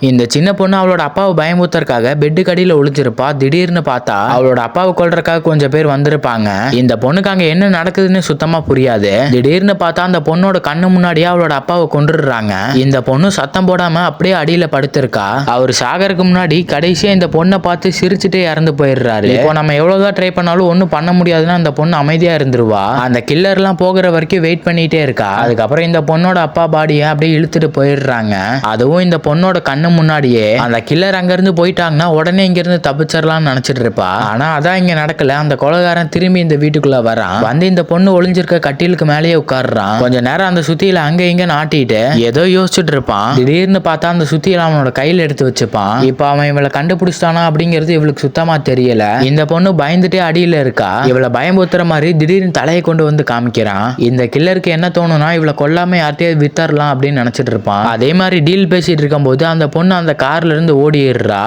இந்த சின்ன பொண்ணு அவளோட அப்பாவை பயமுத்தறக்காக பெட்டு கடியில ஒளிஞ்சிருப்பா. திடீர்னு பார்த்தா அவளோட அப்பாவை கொள்றதுக்காக கொஞ்சம் பேர் வந்திருப்பாங்க. இந்த பொண்ணுக்கு அங்க என்ன நடக்குதுன்னு சுத்தமா புரியாது. திடீர்னு பார்த்தா அந்த பொண்ணோட கண்ணு முன்னாடியே அவளோட அப்பாவை கொண்டுடுறாங்க இந்த பொண்ணு சத்தம் போடாம அப்படியே அடியில படுத்திருக்கா. அவர் சாகருக்கு முன்னாடி கடைசியா இந்த பொண்ணை பார்த்து சிரிச்சுட்டே இறந்து போயிடுறாரு. இப்போ நம்ம எவ்வளவுதான் ட்ரை பண்ணாலும் ஒன்றும் பண்ண முடியாதுன்னா அந்த பொண்ணு அமைதியா இருந்துருவா. அந்த கில்லர்லாம் போகிற வரைக்கும் வெயிட் பண்ணிட்டே இருக்கா. அதுக்கப்புறம் இந்த பொண்ணோட அப்பா பாடியை அப்படியே இழுத்துட்டு போயிடுறாங்க. அதுவும் இந்த பொண்ணோட கண்ணு முன்னாடியே அந்த கில்லர் அங்கிருந்து போயிட்டாங்கன்னா உடனே இங்கிருந்து தப்பிச்சிடலாம்னு நினைச்சிட்டு இருப்பா ஆனா அதான் இங்க நடக்கல. அந்த கொலகாரன் திரும்பி இந்த வீட்டுக்குள்ள வரான். வந்து இந்த பொண்ணு ஒளிஞ்சிருக்க கட்டிலுக்கு மேலேயே உட்காடுறான் கொஞ்ச நேரம் அந்த சுத்தியில அங்க இங்க நாட்டிட்டு ஏதோ யோசிச்சுட்டு இருப்பான் திடீர்னு பார்த்தா அந்த சுத்தியில அவனோட கையில் எடுத்து வச்சுப்பான். இப்ப அவன் இவளை கண்டுபிடிச்சிட்டானா அப்படிங்கிறது இவளுக்கு சுத்தமா தெரியல. இந்த பொண்ணு பயந்துட்டே அடியில இருக்கா? இவளை பயமுத்துற மாதிரி திடீர்னு தலையை கொண்டு வந்து காமிக்கிறான். இந்த கில்லருக்கு என்ன தோணும்னா இவளை கொல்லாம யார்ட்டையே வித்தரலாம் அப்படின்னு நினைச்சிட்டு இருப்பான் அதே மாதிரி டீல் பேசிட்டு இருக்கும்போது அந்த பொண்ணு அந்த கார்ல இருந்து ஓடிடுறா.